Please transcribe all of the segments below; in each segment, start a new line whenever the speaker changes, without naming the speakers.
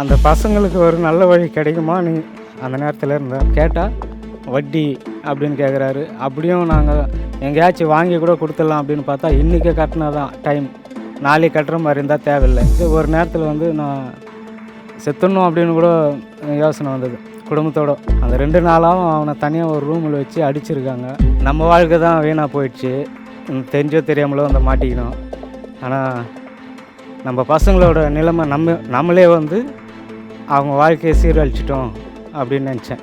அந்த பசங்களுக்கு ஒரு நல்ல வழி கிடைக்குமா நீ அந்த நேரத்தில் இருந்தேன் கேட்டால் வட்டி அப்படின்னு கேட்குறாரு அப்படியும் நாங்கள் எங்கேயாச்சும் வாங்கி கூட கொடுத்துடலாம் அப்படின்னு பார்த்தா இன்றைக்கே கட்டினா தான் டைம் நாளைக்கு கட்டுற மாதிரி இருந்தால் தேவையில்லை. இது ஒரு நேரத்தில் வந்து நான் செத்துடணும் அப்படின்னு கூட யோசனை வந்தது. குடும்பத்தோட. அந்த ரெண்டு நாளாகவும் அவனை தனியாக ஒரு ரூமில் வச்சு அடிச்சிருக்காங்க. நம்ம வாழ்க்கை தான் வீணாக போயிடுச்சு. தெரிஞ்சோ தெரியாமலோ வந்து மாட்டிக்கணும் ஆனால் நம்ம பசங்களோட நிலைமை நம்ம நம்மளே வந்து அவங்க வாழ்க்கையை சீரழிச்சிட்டோம் அப்படின்னு நினச்சேன்.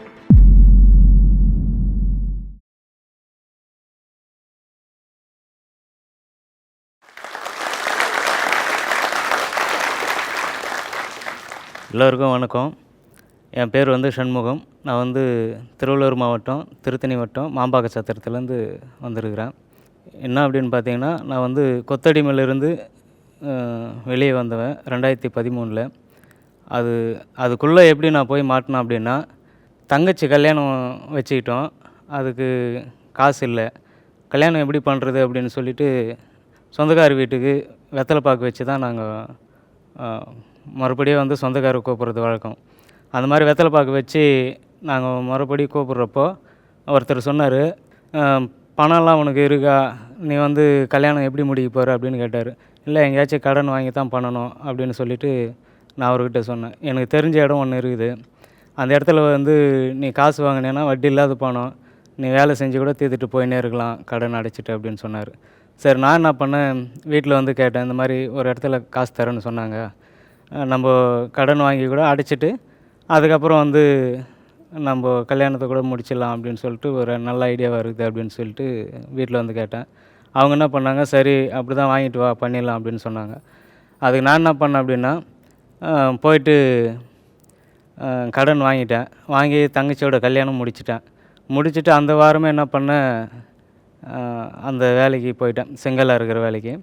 எல்லோருக்கும் வணக்கம். என் பேர் வந்து சண்முகம். நான் வந்து திருவள்ளூர் மாவட்டம் திருத்தணி வட்டம் மாம்பாக்க சத்திரத்துலேருந்து வந்திருக்கிறேன். என்ன அப்படின்னு பார்த்தீங்கன்னா நான் வந்து கொத்தடிமையிலேருந்து வெளியே வந்தவன் ரெண்டாயிரத்தி பதிமூணில். அது அதுக்குள்ளே எப்படி நான் போய் மாட்டினேன் அப்படின்னா தங்கச்சி கல்யாணம் வச்சுக்கிட்டோம். அதுக்கு காசு இல்லை. கல்யாணம் எப்படி பண்ணுறது அப்படின்னு சொல்லிட்டு சொந்தக்கார வீட்டுக்கு வெத்தலை பாக்கு வச்சு தான் நாங்கள் மறுபடியும் வந்து சொந்தக்காரர் கூப்பிட்றது வழக்கம். அந்த மாதிரி வெத்தலை பாக்கு வச்சு நாங்கள் மறுபடியும் கூப்பிட்றப்போ ஒருத்தர் சொன்னார் பணம்லாம் உனக்கு இருக்கா? நீ வந்து கல்யாணம் எப்படி முடிக்க போகிற அப்படின்னு கேட்டார். இல்லை எங்கேயாச்சும் கடன் வாங்கி தான் பண்ணணும் அப்படின்னு சொல்லிவிட்டு நான் அவர்கிட்ட சொன்னேன். எனக்கு தெரிஞ்ச இடம் ஒன்று இருக்குது. அந்த இடத்துல வந்து நீ காசு வாங்கினேன்னா வட்டி இல்லாத பணம். நீ வேலை செஞ்சு கூட தீர்த்துட்டு போயினே இருக்கலாம். கடன் அடைச்சிட்டு அப்படின்னு சொன்னார். சரி நான் என்ன பண்ணேன்? வீட்டில் வந்து கேட்டேன் இந்த மாதிரி ஒரு இடத்துல காசு தரேன்னு சொன்னாங்க. நம்ம கடன் வாங்கி கூட அடைச்சிட்டு அதுக்கப்புறம் வந்து நம்ம கல்யாணத்தை கூட முடிச்சிடலாம் அப்படின்னு சொல்லிட்டு ஒரு நல்ல ஐடியாவாக இருக்குது அப்படின்னு சொல்லிட்டு வீட்டில் வந்து கேட்டேன். அவங்க என்ன பண்ணாங்க? சரி அப்படி தான் வாங்கிட்டு வா பண்ணிடலாம் அப்படின்னு சொன்னாங்க. அதுக்கு நான் என்ன பண்ணேன் அப்படின்னா போயிட்டு கடன் வாங்கிட்டேன். வாங்கி தங்கச்சியோட கல்யாணம் முடிச்சிட்டேன். முடிச்சிட்டு அந்த வாரமே என்ன பண்ணேன்? அந்த வேலைக்கு போயிட்டேன். செங்கலாக இருக்கிற வேலைக்கு.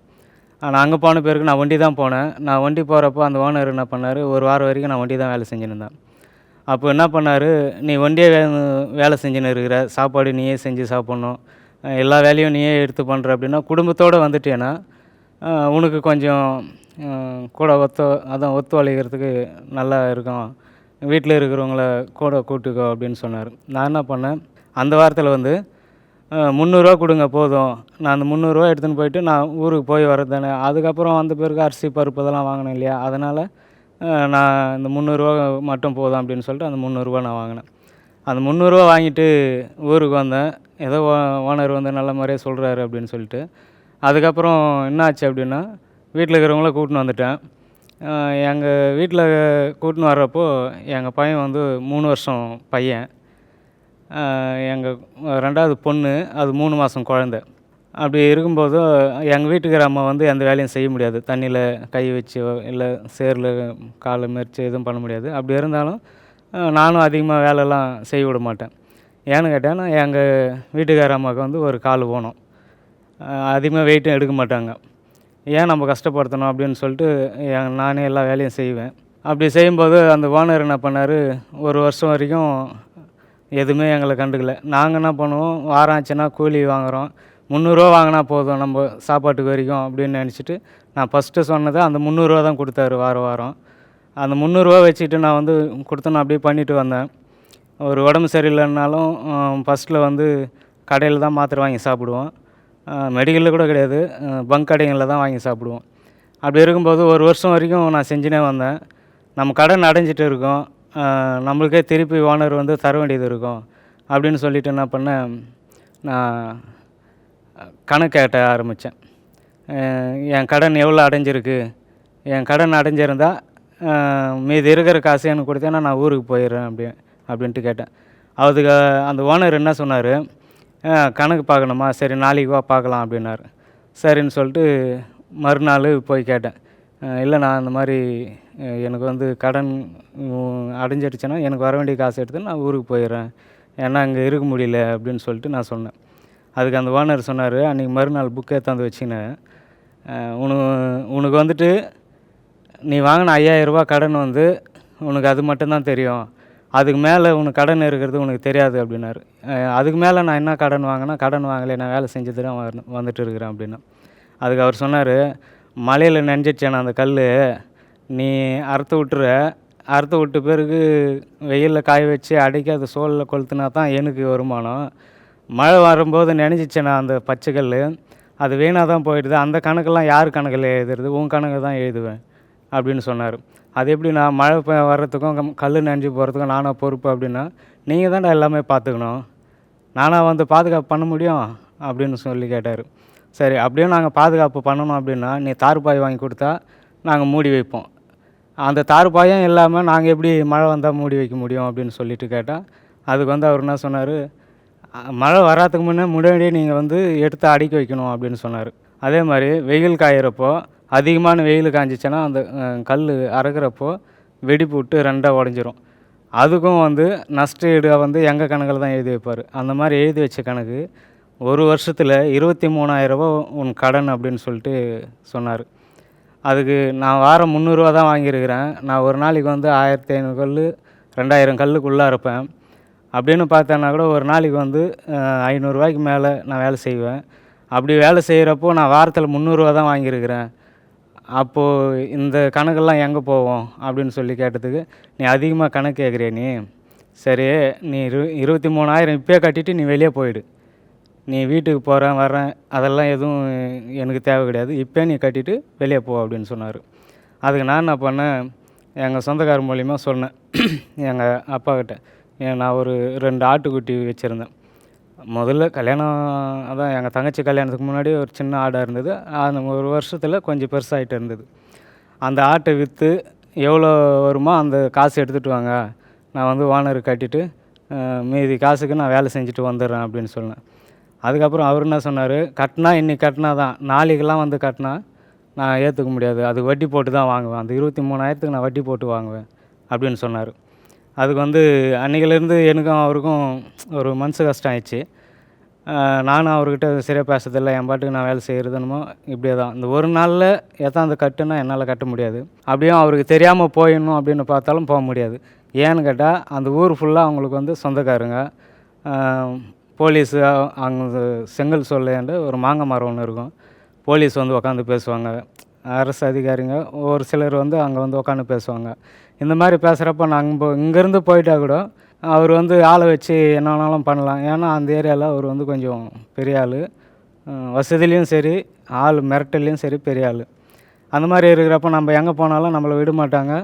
ஆனால் அங்கே போன பிறகு நான் வண்டி தான் போனேன். நான் வண்டி போகிறப்போ அந்த ஓனர் என்ன பண்ணார்? ஒரு வாரம் வரைக்கும் நான் வண்டி தான் வேலை செஞ்சுன்னு இருந்தேன். அப்போ என்ன பண்ணார்? நீ வண்டியே வே வேலை செஞ்சுன்னு இருக்கிற. சாப்பாடு நீயே செஞ்சு சாப்பிட்ணும். எல்லா வேலையும் நீயே எடுத்து பண்ணுற அப்படின்னா குடும்பத்தோடு வந்துட்டேன்னா உனக்கு கொஞ்சம் கூட ஒத்து அதான் ஒத்துழைக்கிறதுக்கு நல்லா இருக்கும். வீட்டில் இருக்கிறவங்கள கூட கூட்டுக்கோ அப்படின்னு சொன்னார். நான் என்ன பண்ணேன்? அந்த வாரத்தில் வந்து முந்நூறுரூவா கொடுங்க போதும். நான் அந்த முந்நூறுரூவா எடுத்துன்னு போயிட்டு நான் ஊருக்கு போய் வரது தானே அதுக்கப்புறம் வந்த பிறகு அரிசி பருப்பு இதெல்லாம் வாங்கினேன் இல்லையா? அதனால் நான் இந்த முந்நூறுரூவா மட்டும் போதும் அப்படின்னு சொல்லிட்டு அந்த முந்நூறுரூவா நான் வாங்கினேன். அந்த முந்நூறுரூவா வாங்கிட்டு ஊருக்கு வந்தேன். ஏதோ ஓனர் வந்து நல்ல மாதிரியே சொல்கிறாரு அப்படின்னு சொல்லிட்டு. அதுக்கப்புறம் என்ன ஆச்சு அப்படின்னா வீட்டில் இருக்கிறவங்கள கூட்டின்னு வந்துட்டேன். எங்கள் வீட்டில் கூட்டின்னு வர்றப்போ எங்கள் பையன் வந்து மூணு வருஷம் பையன். எங்கள் ரெண்டாவது பொண்ணு அது மூணு மாதம் குழந்த. அப்படி இருக்கும்போது எங்கள் வீட்டுக்கார அம்மா வந்து எந்த வேலையும் செய்ய முடியாது. தண்ணியில் கை வச்சு இல்லை சேரில் காலை மெரிச்சு எதுவும் பண்ண முடியாது. அப்படி இருந்தாலும் நானும் அதிகமாக வேலைலாம் செய்ய விட மாட்டேன். ஏன்னு கேட்டேன்னா எங்கள் வீட்டுக்கார அம்மாவுக்கு வந்து ஒரு கால் போகணும் அதிகமாக வெயிட்டும் எடுக்க மாட்டாங்க. ஏன் நம்ம கஷ்டப்படுத்தணும் அப்படின்னு சொல்லிட்டு என் நானே எல்லா வேலையும் செய்வேன். அப்படி செய்யும்போது அந்த ஓனர் என்ன பண்ணார் ஒரு வருஷம் வரைக்கும் எதுவுமே எங்களை கண்டுக்கல. நாங்கள் என்ன பண்ணுவோம் வாரம் ஆச்சுன்னா கூலி வாங்குகிறோம் முந்நூறுரூவா வாங்கினா போதும் நம்ம சாப்பாட்டுக்கு வரைக்கும் அப்படின்னு நினச்சிட்டு நான் ஃபஸ்ட்டு சொன்னது அந்த முந்நூறுரூவா தான் கொடுத்தாரு வாரம் வாரம். அந்த முந்நூறுரூவா வச்சுட்டு நான் வந்து கொடுத்து நான் அப்படியே பண்ணிட்டு வந்தேன். ஒரு உடம்பு சரியில்லைன்னாலும் ஃபஸ்ட்டில் வந்து கடையில் தான் மாத்திரை வாங்கி சாப்பிடுவோம். மெடிக்கலில் கூட கிடையாது. பங்க் கடைகளில் தான் வாங்கி சாப்பிடுவோம். அப்படி இருக்கும்போது ஒரு வருஷம் வரைக்கும் நான் செஞ்சுனே வந்தேன். நம்ம கடன் அடைஞ்சிட்டு இருக்கோம். நம்மளுக்கே திருப்பி ஓனர் வந்து தர வேண்டியது இருக்கும். அப்படின்னு சொல்லிட்டு என்ன பண்ணேன்? நான் கணக்கு கேட்ட ஆரம்பித்தேன் என் கடன் எவ்வளோ அடைஞ்சிருக்கு? என் கடன் அடைஞ்சிருந்தால் மீதி இருக்கிற காசு எனக்கு கொடுத்தேன்னா நான் ஊருக்கு போயிடுறேன் அப்படி அப்படின்ட்டு கேட்டேன். அதுக்கு அந்த ஓனர் என்ன சொன்னார்? கணக்கு பார்க்கணுமா? சரி நாளைக்கு வா பார்க்கலாம் அப்படின்னாரு. சரின்னு சொல்லிட்டு மறுநாள் போய் கேட்டேன். இல்லை நான் இந்த மாதிரி எனக்கு வந்து கடன் அடைஞ்சிடுச்சுன்னா எனக்கு வர வேண்டிய காசு எடுத்து நான் ஊருக்கு போயிடுறேன். ஏன்னா அங்கே இருக்க முடியல அப்படின்னு சொல்லிட்டு நான் சொன்னேன். அதுக்கு அந்த ஓனர் சொன்னார் அன்றைக்கி மறுநாள் புக்கை தந்து வச்சுக்கினேன் உனக்கு உனக்கு வந்துட்டு நீ வாங்கின ஐயாயிரரூபா கடன் வந்து உனக்கு அது மட்டும்தான் தெரியும். அதுக்கு மேலே உனக்கு கடன் இருக்கிறது உனக்கு தெரியாது அப்படின்னாரு. அதுக்கு மேலே நான் என்ன கடன் வாங்கினா கடன் வாங்கலை நான் வேலை செஞ்சது தான் வந்துட்டு இருக்கிறேன் அப்படின்னா. அதுக்கு அவர் சொன்னார் மலையில் நினைஞ்சிச்சேன் அந்த கல் நீ அறுத்து விட்டுற. அறுத்து விட்ட பிறகு வெயிலில் காய வச்சு அடைக்க அது சோலில் கொளுத்துனா தான் எனக்கு வருமானம். மழை வரும்போது நினைச்சிச்சேன் அந்த பச்சைக்கல் அது வீணாக தான் போயிடுது. அந்த கணக்கெல்லாம் யார் கணக்கில் எழுதுறது? உன் கணக்கு தான் எழுதுவேன். அப்படின்னு சொன்னார். அது எப்படி நான் மழை பெ- வர்றதுக்கும் கம்- கல் நனைஞ்சு போகிறதுக்கும் நானாக பொறுப்பு அப்படின்னா நீங்கள் தான்டா எல்லாமே பார்த்துக்கணும் நானாக வந்து பாதுகாப்பு பண்ண முடியும் அப்படின்னு சொல்லி கேட்டார். சரி அப்படியே நாங்கள் பாதுகாப்பு பண்ணணும் அப்படின்னா நீ தார்பாய் வாங்கி கொடுத்தா நாங்கள் மூடி வைப்போம். அந்த தார்பாயும் இல்லாமல் நாங்கள் எப்படி மழை வந்தால் மூடி வைக்க முடியும் அப்படின்னு சொல்லிட்டு கேட்டால் அதுக்கு வந்து அவர் என்ன சொன்னார் மழை வராதுக்கு முன்னே முன்னாடியே நீங்கள் வந்து எடுத்து அடுக்கி வைக்கணும் அப்படின்னு சொன்னார். அதே மாதிரி வெயில் காயிறப்போ அதிகமான வெயில் காய்ஞ்சிச்சுன்னா அந்த கல் அறுக்கிறப்போ வெடிப்பு விட்டு ரெண்டாக உடஞ்சிரும். அதுக்கும் வந்து நஷ்ட ஈடு வந்து எங்கள் கணக்கில் தான் எழுதி வைப்பார். அந்த மாதிரி எழுதி வச்ச கணக்கு ஒரு வருஷத்தில் இருபத்தி மூணாயிரரூபா உன் கடன் அப்படின்னு சொல்லிட்டு சொன்னார். அதுக்கு நான் வாரம் முந்நூறுரூவா தான் வாங்கியிருக்கிறேன். நான் ஒரு நாளைக்கு வந்து ஆயிரத்தி ஐநூறு கல் ரெண்டாயிரம் கல்லுக்குள்ளே இருப்பேன். அப்படின்னு பார்த்தேன்னா கூட ஒரு நாளைக்கு வந்து ஐநூறுரூவாய்க்கு மேலே நான் வேலை செய்வேன். அப்படி வேலை செய்கிறப்போ நான் வாரத்தில் முந்நூறுரூவா தான் வாங்கியிருக்கிறேன். அப்போது இந்த கணக்கெல்லாம் எங்கே போவோம் அப்படின்னு சொல்லி கேட்டதுக்கு நீ அதிகமாக கணக்கு கேட்குறிய நீ? சரி நீ இரு இருபத்தி மூணாயிரம் இப்போயே கட்டிட்டு நீ வெளியே போயிடு. நீ வீட்டுக்கு போகிறேன் வர்றேன் அதெல்லாம் எதுவும் எனக்கு தேவை கிடையாது. இப்போ நீ கட்டிட்டு வெளியே போ அப்படின்னு சொன்னார். அதுக்கு நான் என்ன பண்ணேன் எங்கள் சொந்தக்காரர் மூலிமா சொன்னேன். எங்கள் அப்பாக்கிட்ட நான் ஒரு ரெண்டு ஆட்டுக்குட்டி வச்சுருந்தேன். முதல்ல கல்யாணம் அதான் எங்கள் தங்கச்சி கல்யாணத்துக்கு முன்னாடி ஒரு சின்ன ஆடாக இருந்தது. அந்த ஒரு வருஷத்தில் கொஞ்சம் பெருசாகிட்டு இருந்தது. அந்த ஆட்டை விற்று எவ்வளோ வருமோ அந்த காசு எடுத்துகிட்டு வாங்க. நான் வந்து ஓனர் கட்டிட்டு மீதி காசுக்கு நான் வேலை செஞ்சுட்டு வந்துடுறேன் அப்படின்னு சொன்னேன். அதுக்கப்புறம் அவர் என்ன சொன்னார்? கட்டினா இன்றைக்கி கட்டினா தான். நாளைக்கெல்லாம் வந்து கட்டினா நான் ஏற்றுக்க முடியாது. அது வட்டி போட்டு தான் வாங்குவேன். அந்த இருபத்தி மூணாயிரத்துக்கு நான் வட்டி போட்டு வாங்குவேன் அப்படின்னு சொன்னார். அதுக்கு வந்து அன்றைக்கிலேருந்து எனக்கும் அவருக்கும் ஒரு மனசு கஷ்டம் ஆயிடுச்சு நானும் அவர்கிட்ட சரியாக பேசுறதில்ல. என் பாட்டுக்கு நான் வேலை செய்கிறதுனுமோ இப்படியே தான். இந்த ஒரு நாளில் எத்தாந்து கட்டுனா என்னால் கட்ட முடியாது. அப்படியும் அவருக்கு தெரியாமல் போயிடணும் அப்படின்னு பார்த்தாலும் போக முடியாது. ஏன்னு கேட்டால் அந்த ஊர் ஃபுல்லாக அவங்களுக்கு வந்து சொந்தக்காரங்க. போலீஸு அவங்க செங்கல் சொல்லேண்டு ஒரு மாங்காய் மரம் ஒன்று இருக்கும். போலீஸ் வந்து உட்காந்து பேசுவாங்க. அரசு அதிகாரிங்க ஒரு சிலர் வந்து அங்கே வந்து உட்காந்து பேசுவாங்க. இந்த மாதிரி பேசுகிறப்ப நாங்கள் இப்போ இங்கேருந்து போயிட்டா கூட அவர் வந்து ஆளை வச்சு என்ன வேணாலும் பண்ணலாம். ஏன்னா அந்த ஏரியாவில் அவர் வந்து கொஞ்சம் பெரிய ஆள். வசதிலையும் சரி ஆள் மிரட்டல்லையும் சரி பெரிய ஆள். அந்த மாதிரி இருக்கிறப்ப நம்ம எங்கே போனாலும் நம்மளை விட மாட்டாங்க.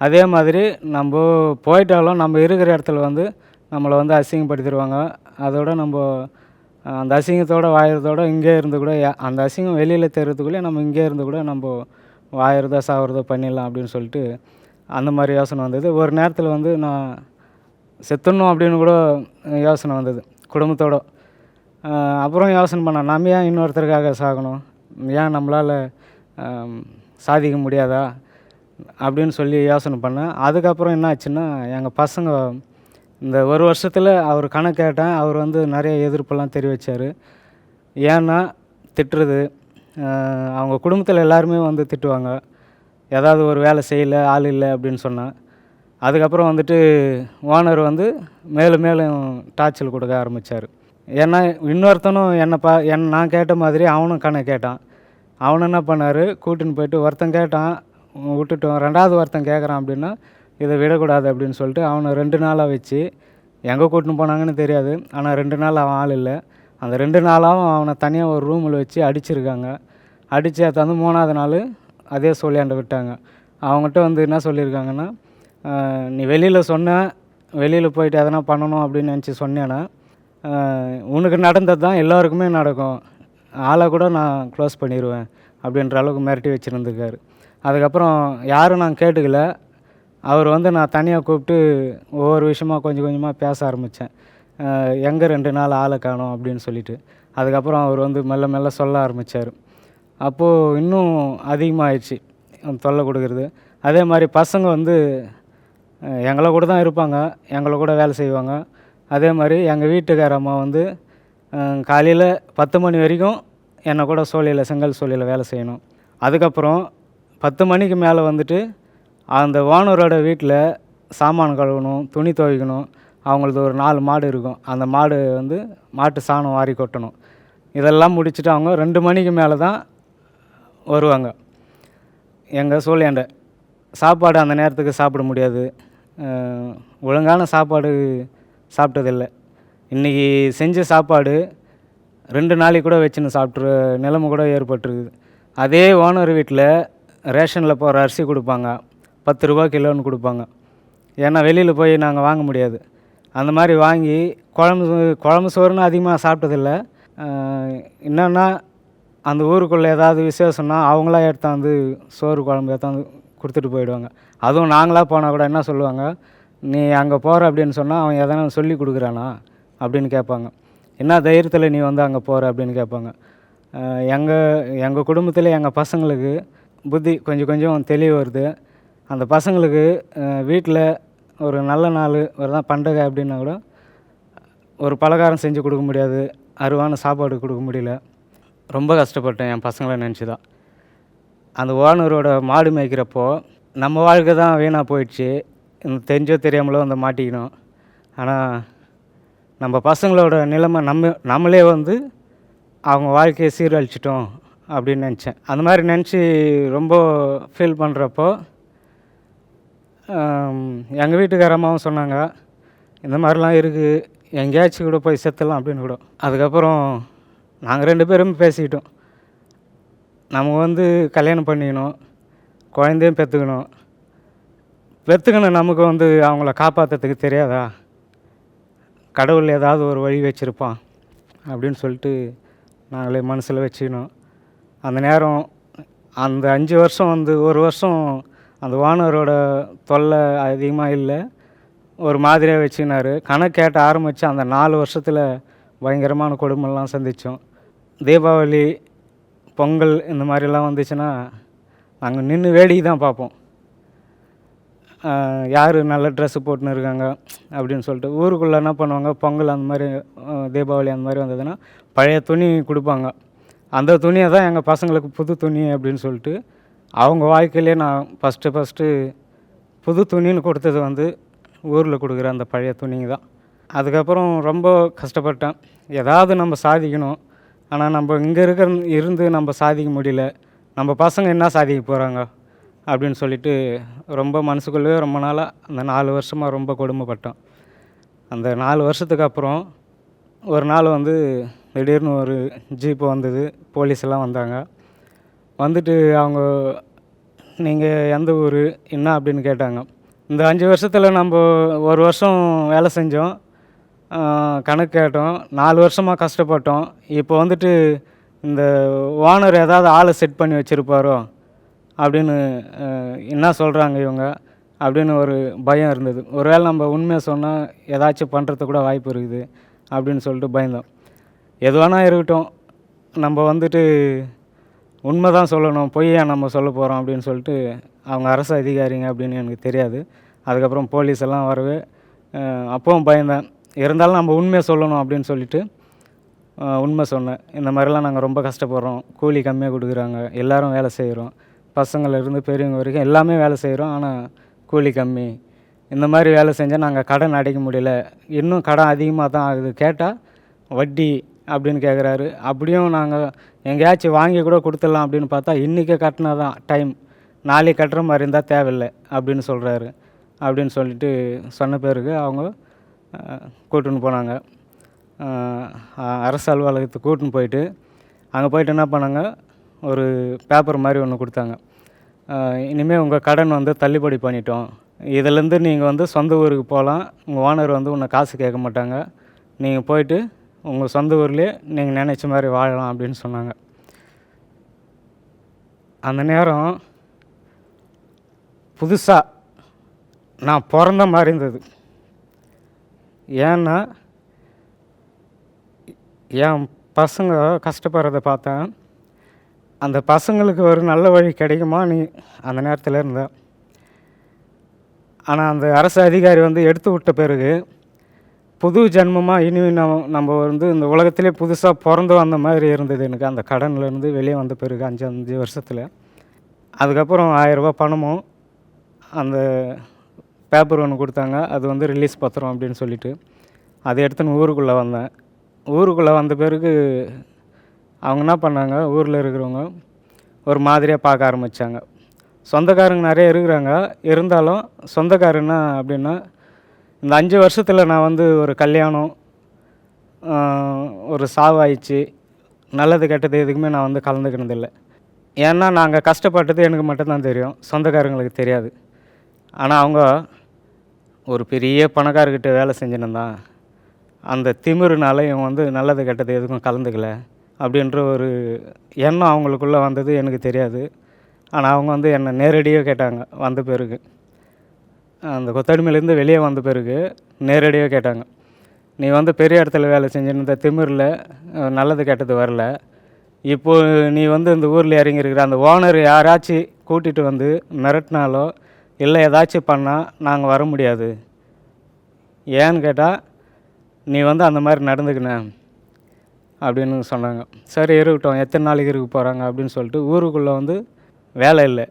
அதே மாதிரி நம்ம போயிட்டாலும் நம்ம இருக்கிற இடத்துல வந்து நம்மளை வந்து அசிங்கப்படுத்திடுவாங்க. அதோட நம்ம அந்த அசிங்கத்தோடு வாயறதோட இங்கே இருந்து கூட அந்த அசிங்கம் வெளியில் தெரிகிறதுக்குள்ளே நம்ம இங்கே இருந்து கூட நம்ம வாயறதோ சாகுறதோ பண்ணிடலாம் அப்படின்னு சொல்லிட்டு அந்த மாதிரி யோசனை வந்தது. ஒரு நேரத்தில் வந்து நான் செத்துடணும் அப்படின்னு கூட யோசனை வந்தது குடும்பத்தோட. அப்புறம் யோசனை பண்ணேன் நம்ம ஏன் இன்னொருத்தருக்காக சாகணும்? ஏன் நம்மளால் சாதிக்க முடியாதா? அப்படின்னு சொல்லி யோசனை பண்ணேன். அதுக்கப்புறம் என்ன ஆச்சுன்னா எங்கள் பசங்க இந்த ஒரு வருஷத்தில் அவர் கணக்கு கேட்டேன். அவர் வந்து நிறைய எதிர்ப்பெல்லாம் தெரிவித்தார் ஏன்னா திட்டுறது அவங்க குடும்பத்தில் எல்லாருமே வந்து திட்டுவாங்க. ஏதாவது ஒரு வேலை செய்யலை ஆள் இல்லை அப்படின்னு சொன்னேன் அதுக்கப்புறம் வந்துட்டு ஓனர் வந்து மேலும் மேலும் டார்ச்சல் கொடுக்க ஆரம்பித்தார் ஏன்னா இன்னொருத்தனும் என்னை பா என் நான் கேட்ட மாதிரி அவனும் கணக்கு கேட்டான். அவன் என்ன பண்ணார் கூட்டின்னு போயிட்டு ஒருத்தன் கேட்டான் விட்டுட்டோம் ரெண்டாவது ஒருத்தன் கேட்குறான் அப்படின்னா இதை விடக்கூடாது அப்படின்னு சொல்லிட்டு அவனை ரெண்டு நாளாக வச்சு எங்கே கூட்டின்னு போனாங்கன்னு தெரியாது ஆனால் ரெண்டு நாள் அவன் ஆள் இல்லை. அந்த ரெண்டு நாளாகவும் அவனை தனியாக ஒரு ரூமில் வச்சு அடிச்சிருக்காங்க. அடித்து அது வந்து மூணாவது நாள் அதே சொல்லியாண்ட விட்டாங்க. அவங்ககிட்ட வந்து என்ன சொல்லியிருக்காங்கன்னா நீ வெளியில் சொன்ன வெளியில் போயிட்டு எதனா பண்ணணும் அப்படின்னு நினச்சி சொன்னேன்னா உனக்கு நடந்தது தான் எல்லாருக்குமே நடக்கும். ஆளை கூட நான் க்ளோஸ் பண்ணிடுவேன் அப்படின்ற அளவுக்கு மிரட்டி வச்சுருந்துருக்காரு. அதுக்கப்புறம் யாரும் நான் கேட்டுக்கல. அவர் வந்து நான் தனியாக கூப்பிட்டு ஒவ்வொரு விஷயமா கொஞ்சம் கொஞ்சமாக பேச ஆரம்பித்தேன் எங்கே ரெண்டு நாள் ஆளை காணும்? அப்படின்னு சொல்லிட்டு. அதுக்கப்புறம் அவர் வந்து மெல்ல மெல்ல சொல்ல ஆரம்பித்தார் அப்போது இன்னும் அதிகமாகிடுச்சு தொல்லை கொடுக்குறது. அதே மாதிரி பசங்க வந்து எங்களை கூட தான் இருப்பாங்க எங்களை கூட வேலை செய்வாங்க. அதே மாதிரி எங்கள் வீட்டுக்கார அம்மா வந்து காலையில் பத்து மணி வரைக்கும் என்னை கூட சோழியில் செங்கல் சோழியில் வேலை செய்யணும். அதுக்கப்புறம் பத்து மணிக்கு மேலே வந்துட்டு அந்த ஓனரோட வீட்டில் சாமான் கழுவணும் துணி துவைக்கணும். அவங்களது ஒரு நாலு மாடு இருக்கும். அந்த மாடு வந்து மாட்டு சாணம் வாரி கொட்டணும். இதெல்லாம் முடிச்சுட்டு அவங்க ரெண்டு மணிக்கு மேலே தான் வருவாங்க. எங்கள் சூழ்நிலை சாப்பாடு அந்த நேரத்துக்கு சாப்பிட முடியாது. ஒழுங்கான சாப்பாடு சாப்பிட்டதில்ல. இன்றைக்கி செஞ்ச சாப்பாடு ரெண்டு நாளைக்கு கூட வச்சுன்னு சாப்பிட்ற நிலைமை கூட ஏற்பட்டிருக்குது. அதே ஓனர் வீட்டில் ரேஷனில் போகிற அரிசி கொடுப்பாங்க. பத்து ரூபா கிலோன்னு கொடுப்பாங்க. ஏன்னா வெளியில் போய் நாங்கள் வாங்க முடியாது. அந்த மாதிரி வாங்கி குழம்பு குழம்பு சோறுன்னு அதிகமாக சாப்பிட்டதில்ல. என்னென்னா அந்த ஊருக்குள்ளே ஏதாவது விசேஷம்னா அவங்களா எடுத்தாந்து சோறு குழம்பு எடுத்தாந்து கொடுத்துட்டு போயிடுவாங்க. அதுவும் நாங்களாக போனால் கூட என்ன சொல்லுவாங்க நீ அங்கே போகிற அப்படின்னு சொன்னால் அவன் எதனா சொல்லி கொடுக்குறானா? அப்படின்னு கேட்பாங்க. என்ன தைரியத்தில் நீ வந்து அங்கே போகிற அப்படின்னு கேட்பாங்க. எங்கள் எங்கள் குடும்பத்தில் எங்கள் பசங்களுக்கு புத்தி கொஞ்சம் கொஞ்சம் தெளிவு வருது. அந்த பசங்களுக்கு வீட்டில் ஒரு நல்ல நாள் ஒரு தான் அப்படின்னா கூட ஒரு பலகாரம் செஞ்சு கொடுக்க முடியாது. அருவான சாப்பாடு கொடுக்க முடியல. ரொம்ப கஷ்டப்பட்டேன் என் பசங்களை நினச்சி தான் அந்த ஓனரோட மாடு மேய்க்கிறப்போ நம்ம வாழ்க்கை தான் வீணாக போயிடுச்சு. இந்த தெரிஞ்சோ தெரியாமலோ வந்து மாட்டிக்கணும் ஆனால் நம்ம பசங்களோட நிலைமை நம்ம நம்மளே வந்து அவங்க வாழ்க்கையை சீரழிச்சிட்டோம் அப்படின்னு நினச்சேன். அந்த மாதிரி நினச்சி ரொம்ப ஃபீல் பண்ணுறப்போ எங்கள் வீட்டுக்கார அம்மாவும் சொன்னாங்க இந்த மாதிரிலாம் இருக்குது எங்கேயாச்சும் கூட போய் செத்துடலாம் அப்படின்னு கூட. அதுக்கப்புறம் நாங்கள் ரெண்டு பேரும் பேசிக்கிட்டோம். நம்ம வந்து கல்யாணம் பண்ணிக்கணும் குழந்தையும் பெற்றுக்கணும் பெற்றுக்கணும் நமக்கு வந்து அவங்கள காப்பாற்றுறதுக்கு தெரியாதா? கடவுள் ஏதாவது ஒரு வழி வச்சுருப்பான் அப்படின்னு சொல்லிட்டு நாங்களே மனசில் வச்சுக்கணும். அந்த நேரம் அந்த அஞ்சு வருஷம் வந்து ஒரு வருஷம் அந்த ஓனரோட தொல்லை அதிகமாக இல்லை. ஒரு மாதிரியாக வச்சுக்கினார். கணக்கு கேட்ட ஆரம்பித்து அந்த நாலு வருஷத்தில் பயங்கரமான கொடுமைலாம் சந்தித்தோம் தீபாவளி பொங்கல் இந்த மாதிரிலாம் வந்துச்சுன்னா நாங்கள் நின்று வேடிக்கை தான் பார்ப்போம். யார் நல்ல ட்ரெஸ்ஸு போட்டுன்னு இருக்காங்க அப்படின்னு சொல்லிட்டு ஊருக்குள்ளே என்ன பண்ணுவாங்க? பொங்கல் அந்த மாதிரி தீபாவளி அந்த மாதிரி வந்ததுன்னா பழைய துணி கொடுப்பாங்க. அந்த துணியை தான் எங்கள் பசங்களுக்கு புது துணி அப்படின்னு சொல்லிட்டு அவங்க வாழ்க்கையிலே நான் ஃபஸ்ட்டு ஃபஸ்ட்டு புது துணின்னு கொடுத்தது வந்து ஊரில் கொடுக்குற அந்த பழைய துணிங்க தான். அதுக்கப்புறம் ரொம்ப கஷ்டப்பட்டேன். ஏதாவது நம்ம சாதிக்கணும். ஆனால் நம்ம இங்கே இருக்கிற இருந்து நம்ம சாதிக்க முடியல. நம்ம பசங்க என்ன சாதிக்க போகிறாங்க அப்படின்னு சொல்லிட்டு ரொம்ப மனசுக்குள்ளேயே ரொம்ப நாளாக அந்த நாலு வருஷமாக ரொம்ப கொடுமைப்பட்டோம். அந்த நாலு வருஷத்துக்கு அப்புறம் ஒரு நாள் வந்து திடீர்னு ஒரு ஜீப்பு வந்தது. போலீஸ் எல்லாம் வந்தாங்க. வந்துட்டு அவங்க நீங்கள் எந்த ஊர்? என்ன? அப்படின்னு கேட்டாங்க. இந்த அஞ்சு வருஷத்தில் நம்ம ஒரு வருஷம் வேலை செஞ்சோம். கணக்கு கேட்டோம். நாலு வருஷமாக கஷ்டப்பட்டோம். இப்போ வந்துட்டு இந்த ஓனர் ஏதாவது ஆளை செட் பண்ணி வச்சுருப்பாரோ? அப்படின்னு என்ன சொல்கிறாங்க இவங்க? அப்படின்னு ஒரு பயம் இருந்தது. ஒருவேளை நம்ம உண்மையை சொன்னால் ஏதாச்சும் பண்ணுறதுக்கு கூட வாய்ப்பு இருக்குது அப்படின்னு சொல்லிட்டு பயந்தோம். எது வேணால் இருக்கட்டும். நம்ம வந்துட்டு உண்மை தான் சொல்லணும். பொய்யா நம்ம சொல்ல போகிறோம் அப்படின்னு சொல்லிட்டு அவங்க அரசு அதிகாரிங்க அப்படின்னு எனக்கு தெரியாது. அதுக்கப்புறம் போலீஸ் எல்லாம் வரவே அப்போவும் அப்பவும் பயந்தேன். இருந்தாலும் நம்ம உண்மையை சொல்லணும் அப்படின்னு சொல்லிட்டு உண்மை சொன்னேன். இந்த மாதிரிலாம் நாங்கள் ரொம்ப கஷ்டப்படுறோம். கூலி கம்மியாக கொடுக்குறாங்க. எல்லோரும் வேலை செய்கிறோம் பசங்கள்லேருந்து பெரியவங்க வரைக்கும் எல்லாமே வேலை செய்கிறோம் ஆனால் கூலி கம்மி. இந்த மாதிரி வேலை செஞ்சால் நாங்கள் கடன் அடைக்க முடியல. இன்னும் கடன் அதிகமாக தான் ஆகுது. கேட்டால் வட்டி அப்படின்னு கேட்குறாரு அப்படியும் நாங்கள் எங்கேயாச்சும் வாங்கி கூட கொடுத்துடலாம் அப்படின்னு பார்த்தா இன்றைக்கே கட்டினா தான் டைம் நாளைக்கு கட்டுற மாதிரி இருந்தால் தேவையில்லை அப்படின்னு சொல்கிறாரு அப்படின்னு சொல்லிட்டு சொன்ன பிறகு அவங்க கூட்டின்னு போனாங்க. அரசு அலுவலகத்துக்கு கூட்டின்னு போயிட்டு அங்கே போயிட்டு என்ன பண்ணாங்க? ஒரு பேப்பர் மாதிரி ஒன்று கொடுத்தாங்க. இனிமேல் உங்கள் கடன் வந்து தள்ளுபடி பண்ணிட்டோம். இதிலேருந்து நீங்கள் வந்து சொந்த ஊருக்கு போகலாம் உங்கள் ஓனர் வந்து உன்னை காசு கேட்க மாட்டாங்க. நீங்கள் போயிட்டு உங்கள் சொந்த ஊர்லேயே நீங்கள் நினச்ச மாதிரி வாழலாம் அப்படின்னு சொன்னாங்க. அந்த நேரம் புதுசாக நான் பிறந்த மாதிரி இருந்தது. ஏன்னா என் பசங்க கஷ்டப்படுறத பார்த்தேன். அந்த பசங்களுக்கு ஒரு நல்ல வழி கிடைக்குமா? நீ அந்த நேரத்தில் இருந்தேன் ஆனால் அந்த அரசு அதிகாரி வந்து எடுத்து விட்ட பிறகு புது ஜென்மமாக இனி நம்ம நம்ம வந்து இந்த உலகத்திலே புதுசாக பிறந்து வந்த மாதிரி இருந்தது எனக்கு. அந்த கடன்லேருந்து வெளியே வந்த பிறகு அஞ்சு அஞ்சு வருஷத்தில். அதுக்கப்புறம் ஆயிரரூபா பணமும் அந்த பேப்பர் ஒன்று கொடுத்தாங்க. அது வந்து ரிலீஸ் பத்திரம் அப்படின்னு சொல்லிட்டு. அதை எடுத்துன்னு ஊருக்குள்ளே வந்தேன். ஊருக்குள்ளே வந்த பிறகு அவங்க என்ன பண்ணாங்க? ஊரில் இருக்கிறவங்க ஒரு மாதிரியாக பார்க்க ஆரம்பித்தாங்க சொந்தக்காரங்க நிறைய இருக்கிறாங்க. இருந்தாலும் சொந்தக்காரன்னா அப்படின்னா இந்த அஞ்சு வருஷத்தில் நான் வந்து ஒரு கல்யாணம் ஒரு சாவாயிடுச்சு. நல்லது கெட்டது எதுக்குமே நான் வந்து கலந்துக்கினதில்லை ஏன்னா நாங்கள் கஷ்டப்பட்டது எனக்கு மட்டும்தான் தெரியும். சொந்தக்காரங்களுக்கு தெரியாது. ஆனால் அவங்க ஒரு பெரிய பணக்காரர்கிட்ட வேலை செஞ்சுன்னு அந்த திமிருனால இவன் வந்து நல்லது கெட்டது எதுக்கும் கலந்துக்கல அப்படின்ற ஒரு எண்ணம் அவங்களுக்குள்ளே வந்தது எனக்கு தெரியாது. ஆனால் அவங்க வந்து என்னை நேரடியாக கேட்டாங்க வந்த பிறகு. அந்த கொத்தடிமையிலேருந்து வெளியே வந்த பிறகு நேரடியாக கேட்டாங்க நீ வந்து பெரிய இடத்துல வேலை செஞ்சுருந்த திமிரில் நல்லது கெட்டது வரல. இப்போ நீ வந்து இந்த ஊரில் இறங்கியிருக்கிற அந்த ஓனர் யாராச்சும் கூட்டிகிட்டு வந்து மிரட்டினாலோ இல்லை ஏதாச்சும் பண்ணால் நாங்கள் வர முடியாது. ஏன்னு கேட்டால் நீ வந்து அந்த மாதிரி நடந்துக்கின அப்படின்னு சொன்னாங்க. சரி இருக்கட்டும். எத்தனை நாளைக்கு இருக்க போகிறாங்க அப்படின்னு சொல்லிட்டு ஊருக்குள்ளே வந்து வேலை இல்லை.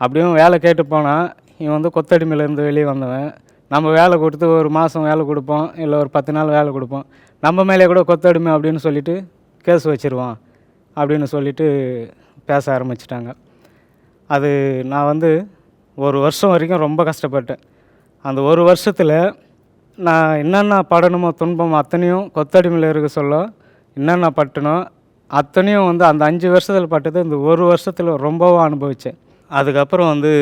அப்படியும் வேலை கேட்டு போனால் இவன் வந்து கொத்தடிமையிலேருந்து வெளியே வந்தவன். நம்ம வேலை கொடுத்து ஒரு மாதம் வேலை கொடுப்போம் இல்லை ஒரு பத்து நாள் வேலை கொடுப்போம். நம்ம மேலே கூட கொத்தடிமை அப்படின்னு சொல்லிட்டு கேஸ் வச்சிருவான் அப்படின்னு சொல்லிட்டு பேச ஆரம்பிச்சிட்டாங்க. அது நான் வந்து ஒரு வருஷம் வரைக்கும் ரொம்ப கஷ்டப்பட்டேன். அந்த ஒரு வருஷத்தில் நான் என்னென்ன படணுமோ துன்பம் அத்தனையும் கொத்தடிமையில் இருக்க சொல்ல என்னென்ன பட்டனோ அத்தனையும் வந்து அந்த அஞ்சு வருஷத்தில் பட்டது இந்த ஒரு வருஷத்தில் ரொம்பவும் அனுபவித்தேன் அதுக்கப்புறம் வந்து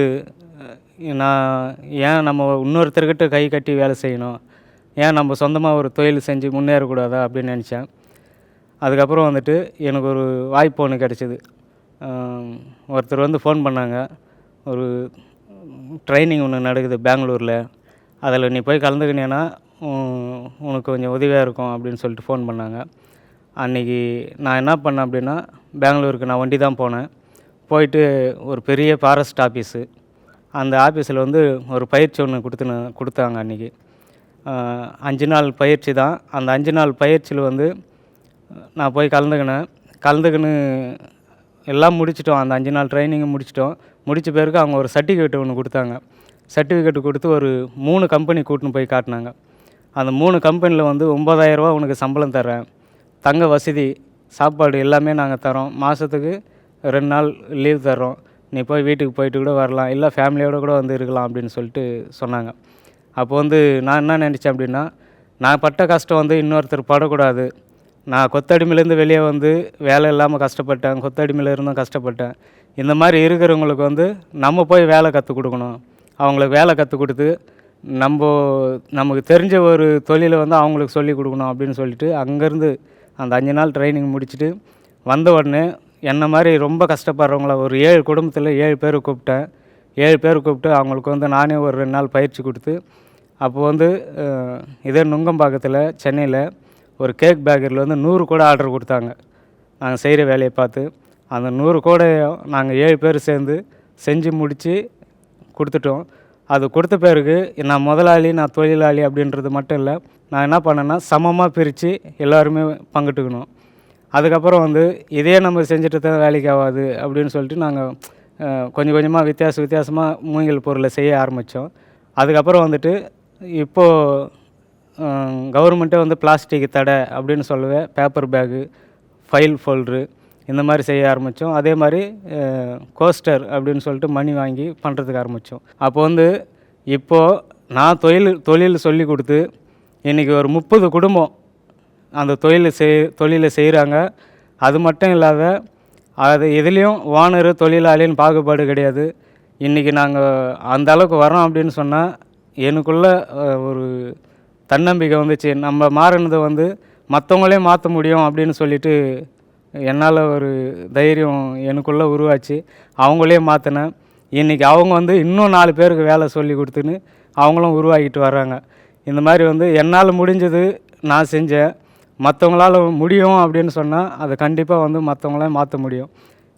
நான் ஏன் நம்ம இன்னொருத்தர்கிட்ட கை கட்டி வேலை செய்யணும்? ஏன் நம்ம சொந்தமாக ஒரு தொழில் செஞ்சு முன்னேறக்கூடாதா அப்படின்னு நினச்சேன். அதுக்கப்புறம் வந்துட்டு எனக்கு ஒரு வாய்ப்பு ஒன்று கிடச்சிது. ஒருத்தர் வந்து ஃபோன் பண்ணாங்க. ஒரு ட்ரைனிங் ஒன்று நடக்குது பெங்களூரில். அதில் நீ போய் கலந்துக்கினேன்னா உனக்கு கொஞ்சம் உதவியாக இருக்கும் அப்படின்னு சொல்லிட்டு ஃபோன் பண்ணாங்க. அன்றைக்கி நான் என்ன பண்ணேன் அப்படின்னா பெங்களூருக்கு நான் வண்டி தான் போனேன். போயிட்டு ஒரு பெரிய ஃபாரஸ்ட் ஆஃபீஸு அந்த ஆஃபீஸில் வந்து ஒரு பயிற்சி ஒன்று கொடுத்துன கொடுத்தாங்க அன்றைக்கி அஞ்சு நாள் பயிற்சி தான். அந்த அஞ்சு நாள் பயிற்சியில் வந்து நான் போய் கலந்துக்கினேன். கலந்துக்கின்னு எல்லாம் முடிச்சிட்டோம். அந்த அஞ்சு நாள் ட்ரைனிங்கும் முடிச்சிட்டோம். முடித்த பிறகு அவங்க ஒரு சர்டிஃபிகேட் ஒன்று கொடுத்தாங்க. சர்டிஃபிகேட் கொடுத்து ஒரு மூணு கம்பெனி கூட்டின்னு போய் காட்டினாங்க. அந்த மூணு கம்பெனியில் வந்து ஒம்பதாயிரரூவா உனக்கு சம்பளம் தரேன் தங்க வசதி சாப்பாடு எல்லாமே நாங்கள் தரோம் மாதத்துக்கு ரெண்டு நாள் லீவ் தர்றோம். நீ போய் வீட்டுக்கு போயிட்டு கூட வரலாம். இல்லை ஃபேமிலியோடு கூட வந்து இருக்கலாம் அப்படின்னு சொல்லிட்டு சொன்னாங்க. அப்போ வந்து நான் என்ன நினச்சேன் அப்படின்னா நான் பட்ட கஷ்டம் வந்து இன்னொருத்தர் படக்கூடாது. நான் கொத்தடிமையிலேருந்து வெளியே வந்து வேலை இல்லாமல் கஷ்டப்பட்டேன். கொத்தடிமையில் இருந்தும் கஷ்டப்பட்டேன். இந்த மாதிரி இருக்கிறவங்களுக்கு வந்து நம்ம போய் வேலை கற்றுக் கொடுக்கணும். அவங்களுக்கு வேலை கற்றுக் கொடுத்து நம்ம நமக்கு தெரிஞ்ச ஒரு தொழிலை வந்து அவங்களுக்கு சொல்லி கொடுக்கணும் அப்படின்னு சொல்லிட்டு அங்கேருந்து அந்த அஞ்சு நாள் ட்ரைனிங் முடிச்சுட்டு வந்த உடனே என்ன மாதிரி ரொம்ப கஷ்டப்படுறவங்கள ஒரு ஏழு குடும்பத்தில் ஏழு பேர் கூப்பிட்டேன். ஏழு பேர் கூப்பிட்டு அவங்களுக்கு வந்து நானே ஒரு ரெண்டு நாள் பயிற்சி கொடுத்து அப்போது வந்து இதே நுங்கம்பாக்கத்தில் சென்னையில் ஒரு கேக் பேக்கரியில் வந்து நூறு கூட ஆர்டர் கொடுத்தாங்க. நாங்கள் செய்கிற வேலையை பார்த்து அந்த நூறு கூடையும் நாங்கள் ஏழு பேர் சேர்ந்து செஞ்சு முடித்து கொடுத்துட்டோம். அது கொடுத்த பிறகு நான் முதலாளி நான் தொழிலாளி அப்படின்றது மட்டும் இல்லை நான் என்ன பண்ணேன்னா சமமாக பிரித்து எல்லாருமே பங்கிட்டுக்கணும். அதுக்கப்புறம் வந்து இதே நம்ம செஞ்சுட்டு தான் வேலைக்கு ஆகாது அப்படின்னு சொல்லிட்டு நாங்கள் கொஞ்சம் கொஞ்சமாக வித்தியாச வித்தியாசமாக மூங்கில் பொருளை செய்ய ஆரம்பித்தோம் அதுக்கப்புறம் வந்துட்டு இப்போது கவர்மெண்ட்டே வந்து பிளாஸ்டிக் தடை அப்படின்னு சொல்லுவேன் பேப்பர் பேகு ஃபைல் ஃபோல்ட்ரு இந்த மாதிரி செய்ய ஆரம்பித்தோம். அதே மாதிரி கோஸ்டர் அப்படின்னு சொல்லிட்டு மணி வாங்கி பண்ணுறதுக்கு ஆரம்பித்தோம். அப்போ வந்து இப்போது நான் தொழில் தொழில் சொல்லி கொடுத்து இன்றைக்கி ஒரு முப்பது குடும்பம் அந்த தொழிலை செய் தொழிலை செய்கிறாங்க அது மட்டும் இல்லாத அது எதுலேயும் ஓனர் தொழிலாளின்னு பாகுபாடு கிடையாது. இன்றைக்கி நாங்கள் அந்த அளவுக்கு வரோம் அப்படின்னு சொன்னால் எனக்குள்ளே ஒரு தன்னம்பிக்கை வந்துச்சு. நம்ம மாறினதை வந்து மற்றவங்களே மாற்ற முடியும் அப்படின்னு சொல்லிட்டு என்னால் ஒரு தைரியம் எனக்குள்ளே உருவாச்சு. அவங்களே மாற்றினேன் இன்றைக்கி அவங்க வந்து இன்னும் நாலு பேருக்கு வேலை சொல்லி கொடுத்துன்னு அவங்களும் உருவாக்கிட்டு வர்றாங்க. இந்த மாதிரி வந்து என்னால் முடிஞ்சது நான் செஞ்சேன். மற்றவங்களால முடியும் அப்படின்னு சொன்னால் அதை கண்டிப்பாக வந்து மற்றவங்களாம் மாற்ற முடியும்.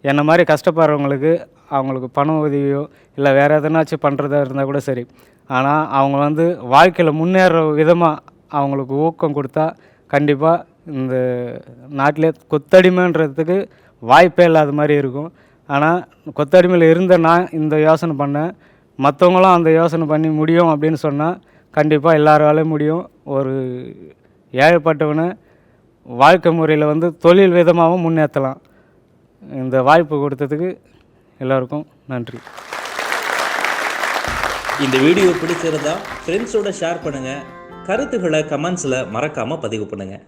என்னை மாதிரி கஷ்டப்படுறவங்களுக்கு அவங்களுக்கு பண உதவியோ இல்லை வேறு எதனாச்சும் பண்ணுறதா இருந்தால் கூட சரி. ஆனால் அவங்க வந்து வாழ்க்கையில் முன்னேற விதமாக அவங்களுக்கு ஊக்கம் கொடுத்தா கண்டிப்பாக இந்த நாட்டிலே கொத்தடிமைன்றதுக்கு வாய்ப்பே இல்லாத மாதிரி இருக்கும். ஆனால் கொத்தடிமையில் இருந்த நான் இந்த யோசனை பண்ணேன். மற்றவங்களும் அந்த யோசனை பண்ணி முடியும் அப்படின்னு சொன்னால் கண்டிப்பாக எல்லாராலையும் முடியும். ஒரு ஏழைப்பட்டவனை வாழ்க்கை முறையில் வந்து தொழில் விதமாகவும் முன்னேற்றலாம் இந்த வாய்ப்பு கொடுத்ததுக்கு எல்லோருக்கும் நன்றி.
இந்த வீடியோ பிடிச்சிருந்தா ஃப்ரெண்ட்ஸோட ஷேர் பண்ணுங்கள் கருத்துக்களை கமெண்ட்ஸில் மறக்காமல் பதிவு பண்ணுங்கள்